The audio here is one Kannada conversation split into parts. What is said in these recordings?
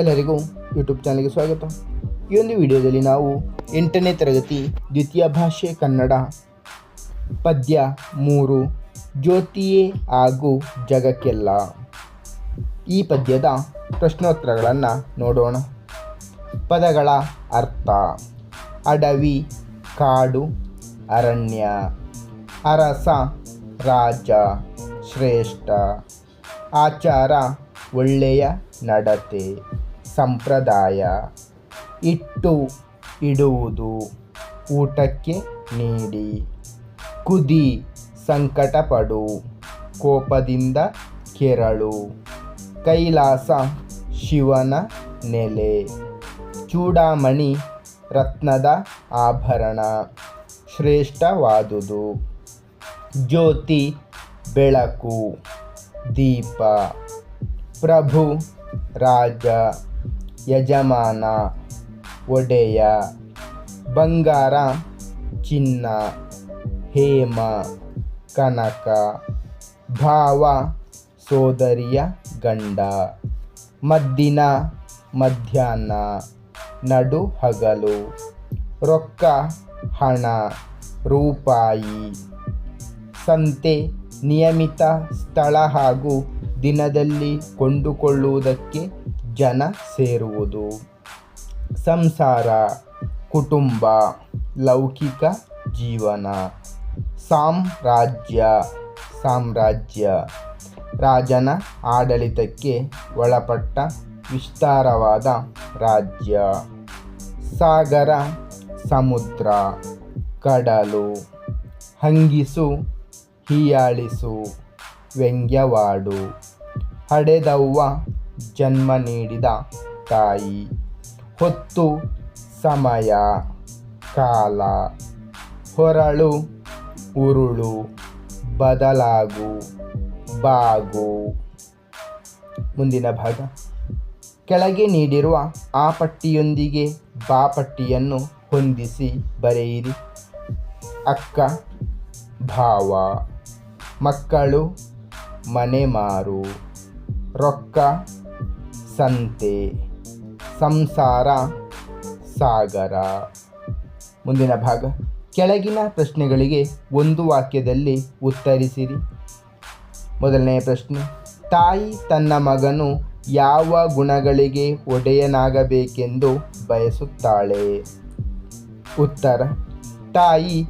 ಎಲ್ಲರಿಗೂ ಯೂಟ್ಯೂಬ್ ಚಾನಲ್ಗೆ ಸ್ವಾಗತ. ಈ ಒಂದು ವಿಡಿಯೋದಲ್ಲಿ ನಾವು ಎಂಟನೇ ತರಗತಿ ದ್ವಿತೀಯ ಭಾಷೆ ಕನ್ನಡ ಪದ್ಯ ಮೂರು, ಜ್ಯೋತಿಯೇ ಹಾಗೂ ಜಗಕ್ಕೆಲ್ಲ. ಈ ಪದ್ಯದ ಪ್ರಶ್ನೋತ್ತರಗಳನ್ನು ನೋಡೋಣ. ಪದಗಳ ಅರ್ಥ, ಅಡವಿ, ಕಾಡು, ಅರಣ್ಯ, ಅರಸ, ರಾಜ, ಶ್ರೇಷ್ಠ, ಆಚಾರ, ಒಳ್ಳೆಯ, ನಡತೆ. ಸಂಪ್ರದಾಯ ಇಟ್ಟು ಇಡುವುದು ಊಟಕ್ಕೆ ನೀಡಿ, ಕುದಿ ಸಂಕಟಪಡು, ಕೋಪದಿಂದ ಕೆರಳು, ಕೈಲಾಸ ಶಿವನ ನೆಲೆ, ಚೂಡಾಮಣಿ ರತ್ನದ ಆಭರಣ ಶ್ರೇಷ್ಠವಾದುದು, ಜ್ಯೋತಿ ಬೆಳಕು, ದೀಪ, ಪ್ರಭು ರಾಜ. ಯಜಮಾನ, ಒಡೆಯ, ಬಂಗಾರ, ಚಿನ್ನ, ಹೇಮ, ಕನಕ, ಭಾವ, ಸೋದರಿಯ ಗಂಡ. ಮದ್ದಿನ, ಮಧ್ಯಾಹ್ನ, ನಡು ಹಗಲು, ರೊಕ್ಕ, ಹಣ, ರೂಪಾಯಿ. ಸಂತೆ ನಿಯಮಿತ ಸ್ಥಳ ಹಾಗೂ ದಿನದಲ್ಲಿ ಕೊಂಡುಕೊಳ್ಳುವುದಕ್ಕೆ ಜನ ಸೇರುವುದು. ಸಂಸಾರ, ಕುಟುಂಬ, ಲೌಕಿಕ ಜೀವನ. ಸಾಮ್ರಾಜ್ಯ ಸಾಮ್ರಾಜ್ಯ. ರಾಜನ ಆಡಳಿತಕ್ಕೆ ಒಳಪಟ್ಟ ವಿಸ್ತಾರವಾದ ರಾಜ್ಯ. ಸಾಗರ, ಸಮುದ್ರ, ಕಡಲು, ಹಂಗಿಸು, ಹೀಯಾಳಿಸು, ವ್ಯಂಗ್ಯವಾಡು. ಹಡೆದವ್ವ ಜನ್ಮ ನೀಡಿದ ತಾಯಿ. ಹೊತ್ತು, ಸಮಯ, ಕಾಲ. ಹೊರಳು, ಉರುಳು, ಬದಲಾಗು, ಬಾಗು. ಮುಂದಿನ ಭಾಗ. ಕೆಳಗೆ ನೀಡಿರುವ ಆ ಪಟ್ಟಿಯೊಂದಿಗೆ ಬಾ ಪಟ್ಟಿಯನ್ನು ಹೊಂದಿಸಿ ಬರೆಯಿರಿ. ಅಕ್ಕ, ಭಾವ, ಮಕ್ಕಳು, ಮನೆ ಮಾರು, ರೊಕ್ಕ ಸಂತೆ, ಸಂಸಾರ, ಸಾಗರ. ಮುಂದಿನ ಭಾಗ. ಕೆಳಗಿನ ಪ್ರಶ್ನೆಗಳಿಗೆ ಒಂದು ವಾಕ್ಯದಲ್ಲಿ ಉತ್ತರಿಸಿರಿ. ಮೊದಲನೆಯ ಪ್ರಶ್ನೆ. ತಾಯಿ ತನ್ನ ಮಗನು ಯಾವ ಗುಣಗಳಿಗೆ ಒಡೆಯನಾಗಬೇಕೆಂದು ಬಯಸುತ್ತಾಳೆ? ಉತ್ತರ. ತಾಯಿ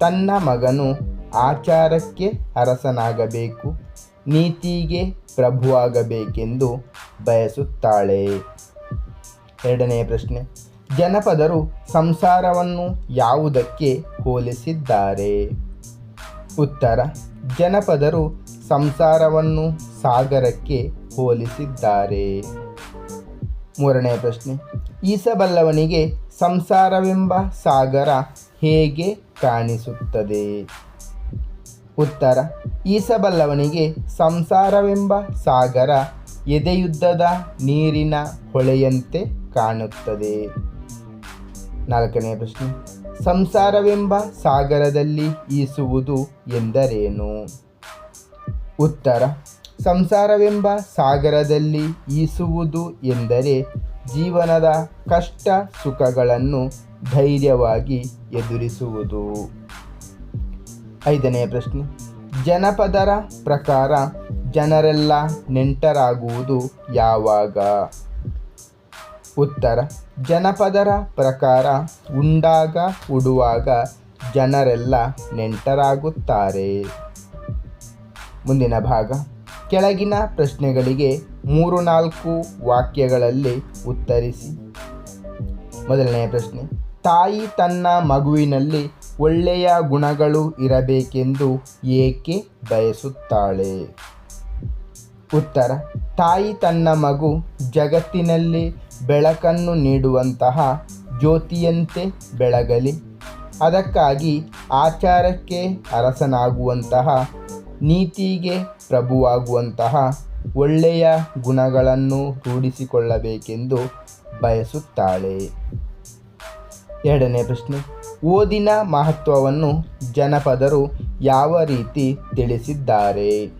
ತನ್ನ ಮಗನು ಆಚಾರಕ್ಕೆ ಅರಸನಾಗಬೇಕು, ನೀತಿಗೆ ಪ್ರಭುವಾಗಬೇಕೆಂದು ಬಯಸುತ್ತಾಳೆ. ಎರಡನೆಯ ಪ್ರಶ್ನೆ, ಜನಪದರು ಸಂಸಾರವನ್ನು ಯಾವುದಕ್ಕೆ ಹೋಲಿಸಿದ್ದಾರೆ? ಉತ್ತರ, ಜನಪದರು ಸಂಸಾರವನ್ನು ಸಾಗರಕ್ಕೆ ಹೋಲಿಸಿದ್ದಾರೆ. ಮೂರನೇ ಪ್ರಶ್ನೆ, ಈಸಬಲ್ಲವನಿಗೆ ಸಂಸಾರವೆಂಬ ಸಾಗರ ಹೇಗೆ ಕಾಣಿಸುತ್ತದೆ? ಉತ್ತರ, ಈಸಬಲ್ಲವನಿಗೆ ಸಂಸಾರವೆಂಬ ಸಾಗರ ಎದೆಯುದ್ದದ ನೀರಿನ ಹೊಳೆಯಂತೆ ಕಾಣುತ್ತದೆ. ನಾಲ್ಕನೆಯ ಪ್ರಶ್ನೆ. ಸಂಸಾರವೆಂಬ ಸಾಗರದಲ್ಲಿ ಈಸುವುದು ಎಂದರೇನು? ಉತ್ತರ. ಸಂಸಾರವೆಂಬ ಸಾಗರದಲ್ಲಿ ಈಸುವುದು ಎಂದರೆ ಜೀವನದ ಕಷ್ಟ ಸುಖಗಳನ್ನು ಧೈರ್ಯವಾಗಿ ಎದುರಿಸುವುದು. ಐದನೆಯ ಪ್ರಶ್ನೆ. ಜನಪದರ ಪ್ರಕಾರ ಜನರೆಲ್ಲ ನೆಂಟರಾಗುವುದು ಯಾವಾಗ? ಉತ್ತರ, ಜನಪದರ ಪ್ರಕಾರ ಉಂಡಾಗ ಉಡುವಾಗ ಜನರೆಲ್ಲ ನೆಂಟರಾಗುತ್ತಾರೆ. ಮುಂದಿನ ಭಾಗ, ಕೆಳಗಿನ ಪ್ರಶ್ನೆಗಳಿಗೆ ಮೂರು ನಾಲ್ಕು ವಾಕ್ಯಗಳಲ್ಲಿ ಉತ್ತರಿಸಿ. ಮೊದಲನೆಯ ಪ್ರಶ್ನೆ, ತಾಯಿ ತನ್ನ ಮಗುವಿನಲ್ಲಿ ಒಳ್ಳೆಯ ಗುಣಗಳು ಇರಬೇಕೆಂದು ಏಕೆ ಬಯಸುತ್ತಾಳೆ? ಉತ್ತರ, ತಾಯಿ ತನ್ನ ಮಗು ಜಗತ್ತಿನಲ್ಲಿ ಬೆಳಕನ್ನು ನೀಡುವಂತಹ ಜ್ಯೋತಿಯಂತೆ ಬೆಳಗಲಿ. ಅದಕ್ಕಾಗಿ ಆಚಾರಕ್ಕೆ ಅರಸನಾಗುವಂತಹ, ನೀತಿಗೆ ಪ್ರಭುವಾಗುವಂತಹ ಒಳ್ಳೆಯ ಗುಣಗಳನ್ನು ರೂಢಿಸಿಕೊಳ್ಳಬೇಕೆಂದು ಬಯಸುತ್ತಾಳೆ. ಎರಡನೇ ಪ್ರಶ್ನೆ, ಓದಿನ ಮಹತ್ವವನ್ನು ಜನಪದರು ಯಾವ ರೀತಿ ತಿಳಿಸಿದ್ದಾರೆ?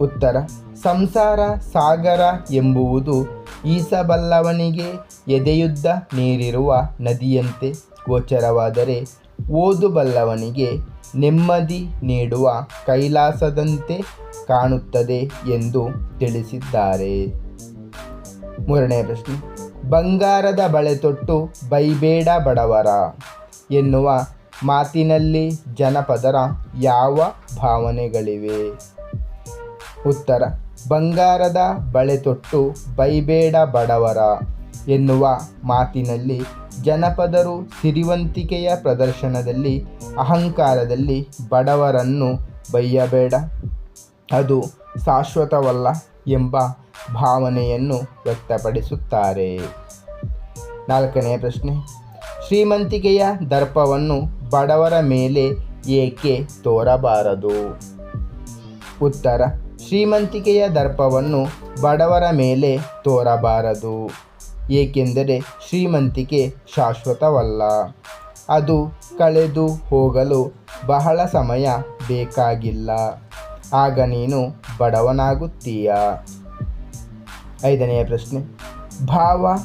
ಉತ್ತರ, ಸಂಸಾರ ಸಾಗರ ಎಂಬುವುದು ಈಸಬಲ್ಲವನಿಗೆ ಎದೆಯುದ್ದ ನೀರಿರುವ ನದಿಯಂತೆ ಗೋಚರವಾದರೆ ಓದುಬಲ್ಲವನಿಗೆ ನೆಮ್ಮದಿ ನೀಡುವ ಕೈಲಾಸದಂತೆ ಕಾಣುತ್ತದೆ ಎಂದು ತಿಳಿಸಿದ್ದಾರೆ. ಮೂರನೇ ಪ್ರಶ್ನೆ, ಬಂಗಾರದ ಬಳೆ ತೊಟ್ಟು ಬೈಬೇಡ ಬಡವರ ಎನ್ನುವ ಮಾತಿನಲ್ಲಿ ಜನಪದರ ಯಾವ ಭಾವನೆಗಳಿವೆ? ಉತ್ತರ. ಬಂಗಾರದ ಬಳೆ ತೊಟ್ಟು ಬೈಬೇಡ ಬಡವರ ಎನ್ನುವ ಮಾತಿನಲ್ಲಿ ಜನಪದರು ಸಿರಿವಂತಿಕೆಯ ಪ್ರದರ್ಶನದಲ್ಲಿ ಅಹಂಕಾರದಲ್ಲಿ ಬಡವರನ್ನು ಬೈಯಬೇಡ. ಅದು ಶಾಶ್ವತವಲ್ಲ ಎಂಬ ಭಾವನೆಯನ್ನು ವ್ಯಕ್ತಪಡಿಸುತ್ತಾರೆ. ನಾಲ್ಕನೆಯ ಪ್ರಶ್ನೆ. ಶ್ರೀಮಂತಿಕೆಯ ದರ್ಪವನ್ನು ಬಡವರ ಮೇಲೆ ಏಕೆ ತೋರಬಾರದು? ಉತ್ತರ. ಶ್ರೀಮಂತಿಕೆಯ ದರ್ಪವನ್ನು ಬಡವರ ಮೇಲೆ ತೋರಬಾರದು, ಏಕೆಂದರೆ ಶ್ರೀಮಂತಿಕೆ ಶಾಶ್ವತವಲ್ಲ. ಅದು ಕಳೆದು ಹೋಗಲು ಬಹಳ ಸಮಯ ಬೇಕಾಗಿಲ್ಲ. ಆಗ ನೀನು ಬಡವನಾಗುತ್ತೀಯ. ಐದನೆಯ ಪ್ರಶ್ನೆ. ಭಾವ,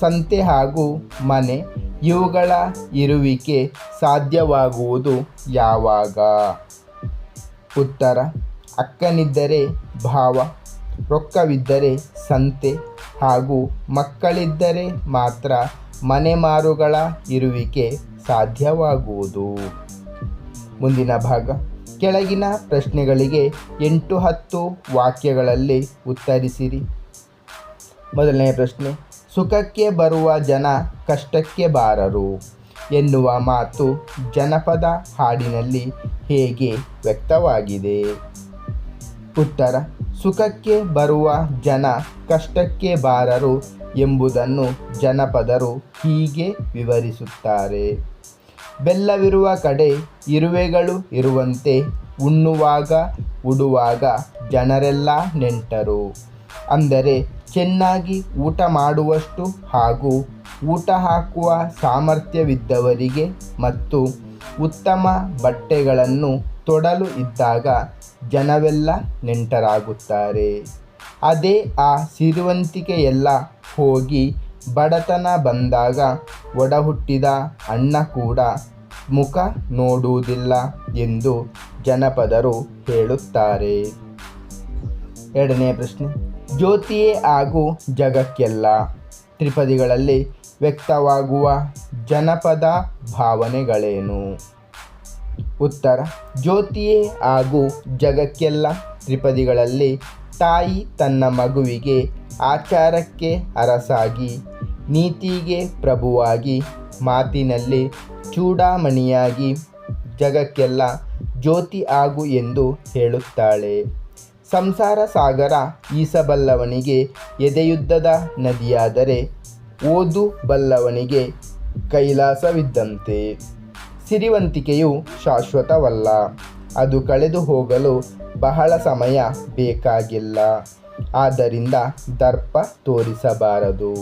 ಸಂತೆ ಹಾಗೂ ಮನೆ, ಇವುಗಳ ಇರುವಿಕೆ ಸಾಧ್ಯವಾಗುವುದು ಯಾವಾಗ? ಉತ್ತರ ಅಕ್ಕನಿದ್ದರೆ ಭಾವ, ರೊಕ್ಕವಿದ್ದರೆ ಸಂತೆ ಹಾಗೂ ಮಕ್ಕಳಿದ್ದರೆ ಮಾತ್ರ ಮನೆ ಮಾರುಗಳ ಇರುವಿಕೆ ಸಾಧ್ಯವಾಗುವುದು. ಮುಂದಿನ ಭಾಗ. ಕೆಳಗಿನ ಪ್ರಶ್ನೆಗಳಿಗೆ ಎಂಟು ಹತ್ತು ವಾಕ್ಯಗಳಲ್ಲಿ ಉತ್ತರಿಸಿರಿ. ಮೊದಲನೇ ಪ್ರಶ್ನೆ. ಸುಖಕ್ಕೆ ಬರುವ ಜನ ಕಷ್ಟಕ್ಕೆ ಬಾರರು ಎನ್ನುವ ಮಾತು ಜನಪದ ಹಾಡಿನಲ್ಲಿ ಹೇಗೆ ವ್ಯಕ್ತವಾಗಿದೆ? ಉತ್ತರ, ಸುಖಕ್ಕೆ ಬರುವ ಜನ ಕಷ್ಟಕ್ಕೆ ಬಾರರು ಎಂಬುದನ್ನು ಜನಪದರು ಹೀಗೆ ವಿವರಿಸುತ್ತಾರೆ. ಬೆಲ್ಲವಿರುವ ಕಡೆ ಇರುವೆಗಳು ಇರುವಂತೆ ಉಣ್ಣುವಾಗ, ಉಡುವಾಗ ಜನರೆಲ್ಲ ನೆಂಟರು. ಅಂದರೆ ಚೆನ್ನಾಗಿ ಊಟ ಮಾಡುವಷ್ಟು ಹಾಗೂ ಊಟ ಹಾಕುವ ಸಾಮರ್ಥ್ಯವಿದ್ದವರಿಗೆ ಮತ್ತು ಉತ್ತಮ ಬಟ್ಟೆಗಳನ್ನು ತೊಡಲು ಇದ್ದಾಗ ಜನವೆಲ್ಲ ನೆಂಟರಾಗುತ್ತಾರೆ. ಅದೇ ಆ ಸಿರಿವಂತಿಕೆಯೆಲ್ಲ ಹೋಗಿ ಬಡತನ ಬಂದಾಗ ಒಡಹುಟ್ಟಿದ ಅಣ್ಣ ಕೂಡ ಮುಖ ನೋಡುವುದಿಲ್ಲ ಎಂದು ಜನಪದರು ಹೇಳುತ್ತಾರೆ. ಎರಡನೇ ಪ್ರಶ್ನೆ. ಜ್ಯೋತಿಯೇ ಹಾಗೂ ಜಗಕ್ಕೆಲ್ಲ ತ್ರಿಪದಿಗಳಲ್ಲಿ ವ್ಯಕ್ತವಾಗುವ ಜನಪದ ಭಾವನೆಗಳೇನು? ಉತ್ತರ. ಜ್ಯೋತಿಯೇ ಹಾಗೂ ಜಗಕ್ಕೆಲ್ಲ ತ್ರಿಪದಿಗಳಲ್ಲಿ ತಾಯಿ ತನ್ನ ಮಗುವಿಗೆ ಆಚಾರಕ್ಕೆ ಅರಸಾಗಿ, ನೀತಿಗೆ ಪ್ರಭುವಾಗಿ, ಮಾತಿನಲ್ಲಿ ಚೂಡಾಮಣಿಯಾಗಿ ಜಗಕ್ಕೆಲ್ಲ ಜ್ಯೋತಿ ಆಗು ಎಂದು ಹೇಳುತ್ತಾಳೆ. ಸಂಸಾರ ಸಾಗರ ಈಸಬಲ್ಲವನಿಗೆ ಎದೆಯುದ್ದದ ನದಿಯಾದರೆ ಓದು ಬಲ್ಲವನಿಗೆ ಕೈಲಾಸವಿದ್ದಂತೆ. ಸಿರಿವಂತಿಕೆಯು ಶಾಶ್ವತವಲ್ಲ. ಅದು ಕಳೆದು ಹೋಗಲು ಬಹಳ ಸಮಯ ಬೇಕಾಗಿಲ್ಲ. ಆದ್ದರಿಂದ ದರ್ಪ ತೋರಿಸಬಾರದು.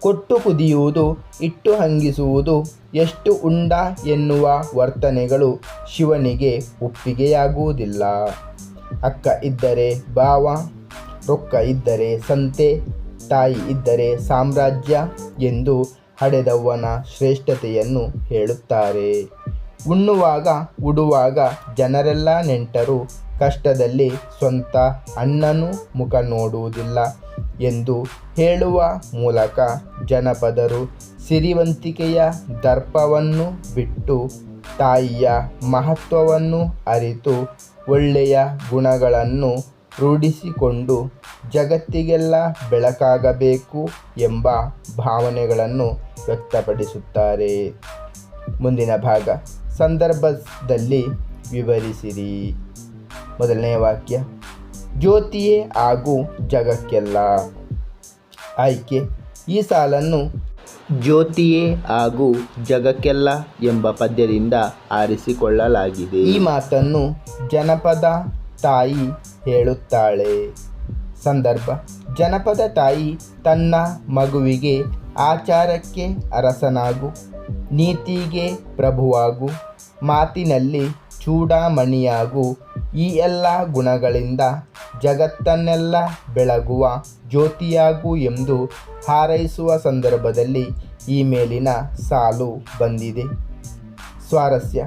ಕೊಟ್ಟು ಕುದಿಯುವುದು, ಇಟ್ಟು ಹಂಗಿಸುವುದು ಎಷ್ಟು ಉಂಡ ಎನ್ನುವ ವರ್ತನೆಗಳು ಶಿವನಿಗೆ ಒಪ್ಪಿಗೆಯಾಗುವುದಿಲ್ಲ. ಅಕ್ಕ ಇದ್ದರೆ ಭಾವ, ರೊಕ್ಕ ಇದ್ದರೆ ಸಂತೆ, ತಾಯಿ ಇದ್ದರೆ ಸಾಮ್ರಾಜ್ಯ ಎಂದು ಹಡೆದವ್ವನ ಶ್ರೇಷ್ಠತೆಯನ್ನು ಹೇಳುತ್ತಾರೆ. ಉಣ್ಣುವಾಗ, ಉಡುವಾಗ ಜನರೆಲ್ಲ ನೆಂಟರು ಕಷ್ಟದಲ್ಲಿ ಸ್ವಂತ ಅಣ್ಣನೂ ಮುಖ ನೋಡುವುದಿಲ್ಲ ಎಂದು ಹೇಳುವ ಮೂಲಕ ಜನಪದರು ಸಿರಿವಂತಿಕೆಯ ದರ್ಪವನ್ನು ಬಿಟ್ಟು ತಾಯಿಯ ಮಹತ್ವವನ್ನು ಅರಿತು ಒಳ್ಳೆಯ ಗುಣಗಳನ್ನು ರೂಢಿಸಿಕೊಂಡು ಜಗತ್ತಿಗೆಲ್ಲ ಬೆಳಕಾಗಬೇಕು ಎಂಬ ಭಾವನೆಗಳನ್ನು ವ್ಯಕ್ತಪಡಿಸುತ್ತಾರೆ. ಮುಂದಿನ ಭಾಗ, ಸಂದರ್ಭದಲ್ಲಿ ವಿವರಿಸಿರಿ. ಮೊದಲನೇ ವಾಕ್ಯ, ಜ್ಯೋತಿಯೇ ಹಾಗೂ ಜಗಕ್ಕೆಲ್ಲ. ಆಯ್ಕೆ, ಈ ಸಾಲನ್ನು ಜ್ಯೋತಿಯೇ ಹಾಗೂ ಜಗಕ್ಕೆಲ್ಲ ಎಂಬ ಪದ್ಯದಿಂದ ಆರಿಸಿಕೊಳ್ಳಲಾಗಿದೆ. ಈ ಮಾತನ್ನು ಜನಪದ ತಾಯಿ ಹೇಳುತ್ತಾಳೆ. ಸಂದರ್ಭ. ಜನಪದ ತಾಯಿ ತನ್ನ ಮಗುವಿಗೆ ಆಚಾರಕ್ಕೆ ಅರಸನಾಗು, ನೀತಿಗೆ ಪ್ರಭುವಾಗು, ಮಾತಿನಲ್ಲಿ ಚೂಡಾಮಣಿಯಾಗು. ಈ ಎಲ್ಲ ಗುಣಗಳಿಂದ ಜಗತ್ತನ್ನೆಲ್ಲ ಬೆಳಗುವ ಜ್ಯೋತಿಯಾಗು ಎಂದು ಹಾರೈಸುವ ಸಂದರ್ಭದಲ್ಲಿ ಈ ಮೇಲಿನ ಸಾಲು ಬಂದಿದೆ. ಸ್ವಾರಸ್ಯ.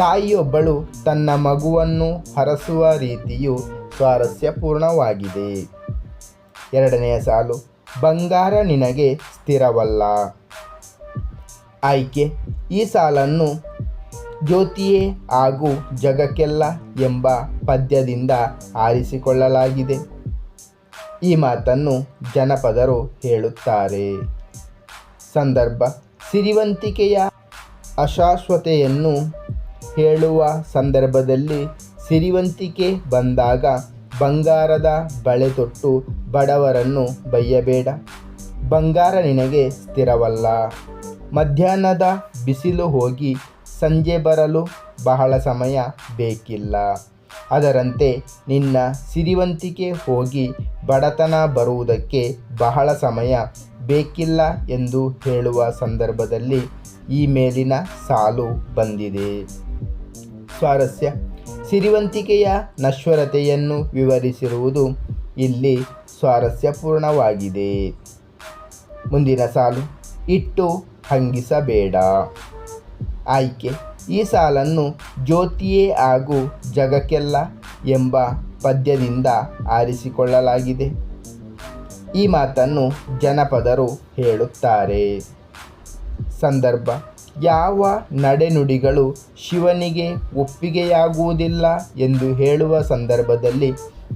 ತಾಯಿಯೊಬ್ಬಳು ತನ್ನ ಮಗುವನ್ನು ಹರಸುವ ರೀತಿಯು ಸ್ವಾರಸ್ಯಪೂರ್ಣವಾಗಿದೆ. ಎರಡನೆಯ ಸಾಲು, ಬಂಗಾರ ನಿನಗೆ ಸ್ಥಿರವಲ್ಲ. ಆಯ್ಕೆ, ಈ ಸಾಲನ್ನು ಜ್ಯೋತಿಯೇ ಹಾಗೂ ಜಗಕ್ಕೆಲ್ಲ ಎಂಬ ಪದ್ಯದಿಂದ ಆರಿಸಿಕೊಳ್ಳಲಾಗಿದೆ. ಈ ಮಾತನ್ನು ಜನಪದರು ಹೇಳುತ್ತಾರೆ. ಸಂದರ್ಭ, ಸಿರಿವಂತಿಕೆಯ ಅಶಾಶ್ವತೆಯನ್ನು ಹೇಳುವ ಸಂದರ್ಭದಲ್ಲಿ ಸಿರಿವಂತಿಕೆ ಬಂದಾಗ ಬಂಗಾರದ ಬಳೆ ತೊಟ್ಟು ಬಡವರನ್ನು ಬಯ್ಯಬೇಡ ಬಂಗಾರ ನಿನಗೆ ಸ್ಥಿರವಲ್ಲ. ಮಧ್ಯಾಹ್ನದ ಬಿಸಿಲು ಹೋಗಿ ಸಂಜೆ ಬರಲು ಬಹಳ ಸಮಯ ಬೇಕಿಲ್ಲ. ಅದರಂತೆ ನಿನ್ನ ಸಿರಿವಂತಿಕೆ ಹೋಗಿ ಬಡತನ ಬರುವುದಕ್ಕೆ ಬಹಳ ಸಮಯ ಬೇಕಿಲ್ಲ ಎಂದು ಹೇಳುವ ಸಂದರ್ಭದಲ್ಲಿ ಈ ಮೇಲಿನ ಸಾಲು ಬಂದಿದೆ. ಸ್ವಾರಸ್ಯ. ಸಿರಿವಂತಿಕೆಯ ನಶ್ವರತೆಯನ್ನು ವಿವರಿಸಿರುವುದು ಇಲ್ಲಿ ಸ್ವಾರಸ್ಯಪೂರ್ಣವಾಗಿದೆ. ಮುಂದಿನ ಸಾಲು, ಇಟ್ಟು ಹಂಗಿಸಬೇಡ. ಆಯ್ಕೆ, ಈ ಸಾಲನ್ನು ಜ್ಯೋತಿಯೇ ಹಾಗೂ ಜಗಕ್ಕೆಲ್ಲ ಎಂಬ ಪದ್ಯದಿಂದ ಆರಿಸಿಕೊಳ್ಳಲಾಗಿದೆ. ಈ ಮಾತನ್ನು ಜನಪದರು ಹೇಳುತ್ತಾರೆ. ಸಂದರ್ಭ ಯಾವ ನಡೆನುಡಿಗಳು ಶಿವನಿಗೆ ಒಪ್ಪಿಗೆಯಾಗುವುದಿಲ್ಲ ಎಂದು ಹೇಳುವ ಸಂದರ್ಭದಲ್ಲಿ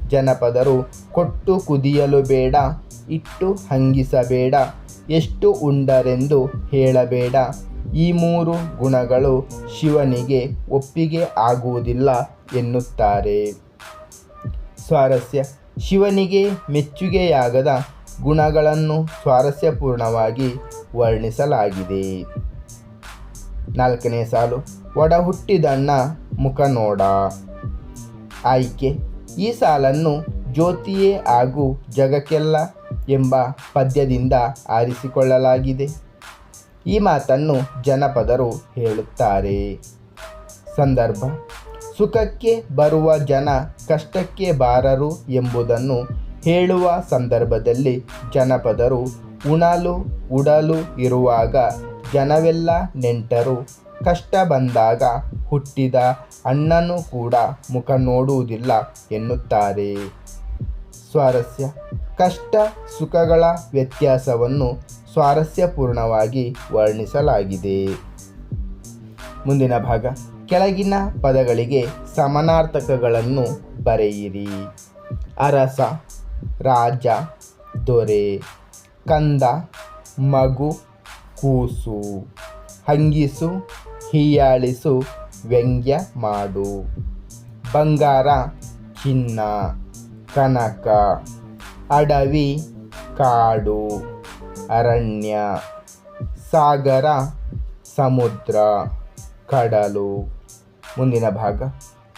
ಜನಪದರು, ಕೊಟ್ಟು ಕುದಿಯಲು ಬೇಡ, ಇಟ್ಟು ಹಂಗಿಸಬೇಡ, ಎಷ್ಟು ಉಂಡರೆಂದು ಹೇಳಬೇಡ. ಈ ಮೂರು ಗುಣಗಳು ಶಿವನಿಗೆ ಒಪ್ಪಿಗೆ ಆಗುವುದಿಲ್ಲ ಎನ್ನುತ್ತಾರೆ. ಸ್ವಾರಸ್ಯ. ಶಿವನಿಗೆ ಮೆಚ್ಚುಗೆಯಾಗದ ಗುಣಗಳನ್ನು ಸ್ವಾರಸ್ಯಪೂರ್ಣವಾಗಿ ವರ್ಣಿಸಲಾಗಿದೆ. ನಾಲ್ಕನೇ ಸಾಲು. ಒಡ ಹುಟ್ಟಿದಣ್ಣ ಮುಖ ನೋಡ ಆಯ್ಕೆ. ಈ ಸಾಲನ್ನು ಜ್ಯೋತಿಯೇ ಹಾಗೂ ಜಗಕ್ಕೆಲ್ಲ ಎಂಬ ಪದ್ಯದಿಂದ ಆರಿಸಿಕೊಳ್ಳಲಾಗಿದೆ. ಈ ಮಾತನ್ನು ಜನಪದರು ಹೇಳುತ್ತಾರೆ. ಸಂದರ್ಭ. ಸುಖಕ್ಕೆ ಬರುವ ಜನ ಕಷ್ಟಕ್ಕೆ ಬಾರರು ಎಂಬುದನ್ನು ಹೇಳುವ ಸಂದರ್ಭದಲ್ಲಿ ಜನಪದರು ಉಣಲು, ಉಡಲು ಇರುವಾಗ ಜನವೆಲ್ಲ ನೆಂಟರು. ಕಷ್ಟ ಬಂದಾಗ ಹುಟ್ಟಿದ ಅಣ್ಣನೂ ಕೂಡ ಮುಖ ನೋಡುವುದಿಲ್ಲ ಎನ್ನುತ್ತಾರೆ. ಸ್ವಾರಸ್ಯ. ಕಷ್ಟ, ಸುಖಗಳ ವ್ಯತ್ಯಾಸವನ್ನು ಸ್ವಾರಸ್ಯಪೂರ್ಣವಾಗಿ ವರ್ಣಿಸಲಾಗಿದೆ. ಮುಂದಿನ ಭಾಗ. ಕೆಳಗಿನ ಪದಗಳಿಗೆ ಸಮಾನಾರ್ಥಕಗಳನ್ನು ಬರೆಯಿರಿ. ಅರಸ, ರಾಜ, ದೊರೆ, ಕಂದ, ಮಗು ಕೂಸು. ಹಂಗಿಸು, ಹೀಯಾಳಿಸು, ವ್ಯಂಗ್ಯ ಮಾಡು. ಬಂಗಾರ, ಚಿನ್ನ, ಕನಕ. ಅಡವಿ, ಕಾಡು. ಅರಣ್ಯ. ಸಾಗರ, ಸಮುದ್ರ. ಕಡಲು. ಮುಂದಿನ ಭಾಗ.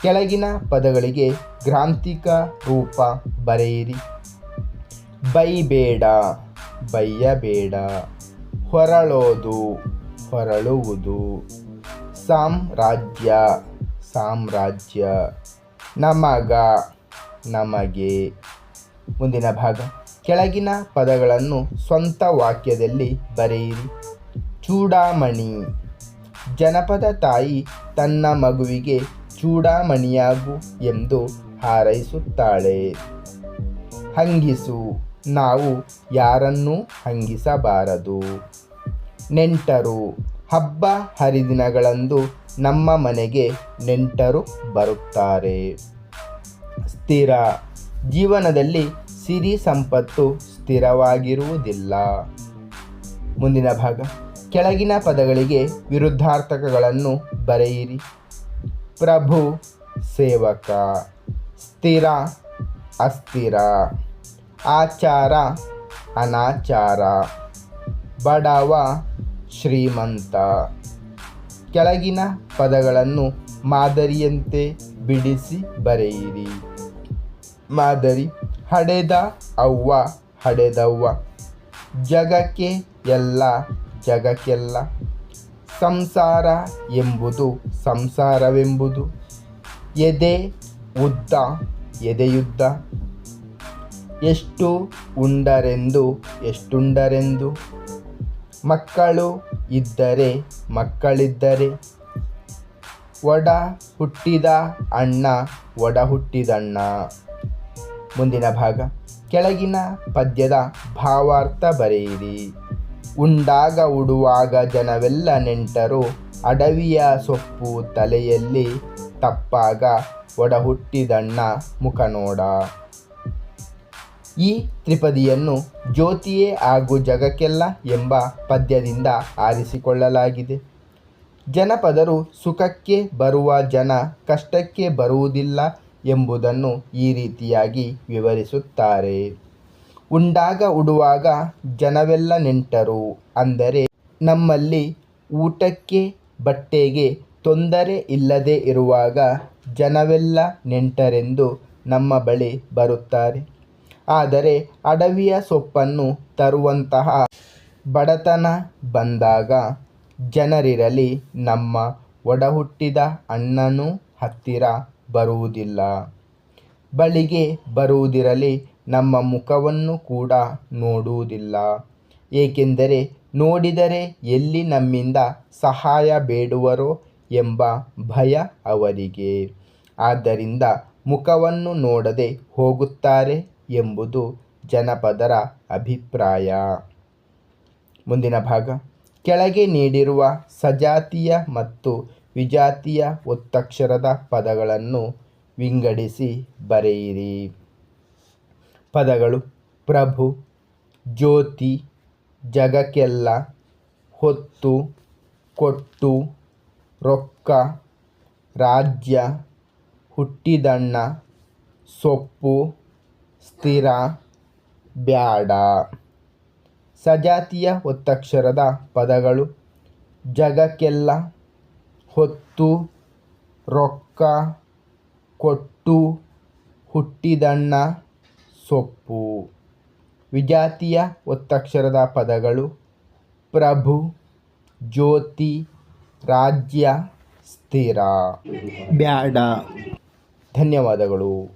ಕೆಳಗಿನ ಪದಗಳಿಗೆ ಗ್ರಾಂಥಿಕ ರೂಪ ಬರೆಯಿರಿ. ಬೈಬೇಡ, ಬೈಯಬೇಡ. ಹೊರಳೋದು ಪರಳುವುದು ಸಾಮ್ರಾಜ್ಯ ಸಾಮ್ರಾಜ್ಯ. ನಮಗ, ನಮಗೆ. ಮುಂದಿನ ಭಾಗ. ಕೆಳಗಿನ ಪದಗಳನ್ನು ಸ್ವಂತ ವಾಕ್ಯದಲ್ಲಿ ಬರೆಯಿರಿ. ಚೂಡಾಮಣಿ. ಜನಪದ ತಾಯಿ ತನ್ನ ಮಗುವಿಗೆ ಚೂಡಾಮಣಿಯಾಗು ಎಂದು ಹಾರೈಸುತ್ತಾಳೆ. ಹಂಗಿಸು. ನಾವು ಯಾರನ್ನೂ ಹಂಗಿಸಬಾರದು. ನೆಂಟರು. ಹಬ್ಬ ಹರಿದಿನಗಳಂದು ನಮ್ಮ ಮನೆಗೆ ನೆಂಟರು ಬರುತ್ತಾರೆ. ಸ್ಥಿರ ಜೀವನದಲ್ಲಿ ಸಿರಿ ಸಂಪತ್ತು ಸ್ಥಿರವಾಗಿರುವುದಿಲ್ಲ. ಮುಂದಿನ ಭಾಗ. ಕೆಳಗಿನ ಪದಗಳಿಗೆ ವಿರುದ್ಧಾರ್ಥಕಗಳನ್ನು ಬರೆಯಿರಿ. ಪ್ರಭು, ಸೇವಕ. ಸ್ಥಿರ, ಅಸ್ಥಿರ. ಆಚಾರ, ಅನಾಚಾರ. ಬಡವ ಶ್ರೀಮಂತ. ಕೆಳಗಿನ ಪದಗಳನ್ನು ಮಾದರಿಯಂತೆ ಬಿಡಿಸಿ ಬರೆಯಿರಿ. ಮಾದರಿ, ಹಡೆದ ಅವ್ವ, ಹಡೆದವ್ವ. ಜಗಕ್ಕೆ ಎಲ್ಲ, ಜಗಕ್ಕೆಲ್ಲ. ಸಂಸಾರ ಎಂಬುದು ಸಂಸಾರವೆಂಬುದು. ಎದೆ ಉದ್ದ, ಎದೆಯುದ್ದ. ಎಷ್ಟು ಉಂಡರೆಂದು, ಎಷ್ಟುಂಡರೆಂದು. ಮಕ್ಕಳು ಇದ್ದರೆ ಮಕ್ಕಳಿದ್ದರೆ. ಒಡ ಹುಟ್ಟಿದ ಅಣ್ಣ ಒಡ ಹುಟ್ಟಿದಣ್ಣ ಮುಂದಿನ ಭಾಗ. ಕೆಳಗಿನ ಪದ್ಯದ ಭಾವಾರ್ಥ ಬರೆಯಿರಿ. ಉಂಡಾಗ ಉಡುವಾಗ ಜನವೆಲ್ಲ ನೆಂಟರು ಅಡವಿಯ ಸೊಪ್ಪು ತಲೆಯಲ್ಲಿ ತಪ್ಪಾಗ ಒಡ ಹುಟ್ಟಿದಣ್ಣ ಮುಖ ನೋಡ. ಈ ತ್ರಿಪದಿಯನ್ನು ಜ್ಯೋತಿಯೇ ಹಾಗೂ ಜಗಕ್ಕೆಲ್ಲ ಎಂಬ ಪದ್ಯದಿಂದ ಆರಿಸಿಕೊಳ್ಳಲಾಗಿದೆ. ಜನಪದರು ಸುಖಕ್ಕೆ ಬರುವ ಜನ ಕಷ್ಟಕ್ಕೆ ಬರುವುದಿಲ್ಲ ಎಂಬುದನ್ನು ಈ ರೀತಿಯಾಗಿ ವಿವರಿಸುತ್ತಾರೆ. ಉಂಡಾಗ ಉಡುವಾಗ ಜನವೆಲ್ಲ ನೆಂಟರು, ಅಂದರೆ ನಮ್ಮಲ್ಲಿ ಊಟಕ್ಕೆ ಬಟ್ಟೆಗೆ ತೊಂದರೆ ಇಲ್ಲದೆ ಇರುವಾಗ ಜನವೆಲ್ಲ ನೆಂಟರೆಂದು ನಮ್ಮ ಬಳಿ ಬರುತ್ತಾರೆ. ಆದರೆ ಅಡವಿಯ ಸೊಪ್ಪನ್ನು ತರುವಂತಹ ಬಡತನ ಬಂದಾಗ ಜನರಿರಲಿ ನಮ್ಮ ಒಡಹುಟ್ಟಿದ ಅಣ್ಣನೂ ಹತ್ತಿರ ಬರುವುದಿಲ್ಲ. ಬಳಿಗೆ ಬರುವುದಿರಲಿ ನಮ್ಮ ಮುಖವನ್ನು ಕೂಡ ನೋಡುವುದಿಲ್ಲ. ಏಕೆಂದರೆ ನೋಡಿದರೆ ಎಲ್ಲಿ ನಮ್ಮಿಂದ ಸಹಾಯ ಬೇಡುವರೋ ಎಂಬ ಭಯ ಅವರಿಗೆ. ಆದ್ದರಿಂದ ಮುಖವನ್ನು ನೋಡದೆ ಹೋಗುತ್ತಾರೆ ಎಂಬುದು ಜನಪದರ ಅಭಿಪ್ರಾಯ. ಮುಂದಿನ ಭಾಗ. ಕೆಳಗೆ ನೀಡಿರುವ ಸಜಾತಿಯ ಮತ್ತು ವಿಜಾತಿಯ ಒತ್ತಕ್ಷರದ ಪದಗಳನ್ನು ವಿಂಗಡಿಸಿ ಬರೆಯಿರಿ. ಪದಗಳು ಪ್ರಭು, ಜ್ಯೋತಿ, ಜಗಕ್ಕೆಲ್ಲ, ಹೊತ್ತು, ಕೊಟ್ಟು, ರೊಕ್ಕ, ರಾಜ್ಯ, ಹುಟ್ಟಿದಣ್ಣ, ಸೊಪ್ಪು ಸ್ಥಿರ ಬ್ಯಾಡ. ಸಜಾತಿಯ ಒತ್ತಕ್ಷರದ ಪದಗಳು. ಜಗಕ್ಕೆಲ್ಲ ಹೊತ್ತು ರೊಕ್ಕ ಕೊಟ್ಟು ಹುಟ್ಟಿದಣ್ಣ ಸೊಪ್ಪು. ವಿಜಾತಿಯ ಒತ್ತಕ್ಷರದ ಪದಗಳು. ಪ್ರಭು ಜ್ಯೋತಿ ರಾಜ್ಯ ಸ್ಥಿರ. ಬ್ಯಾಡ. ಧನ್ಯವಾದಗಳು.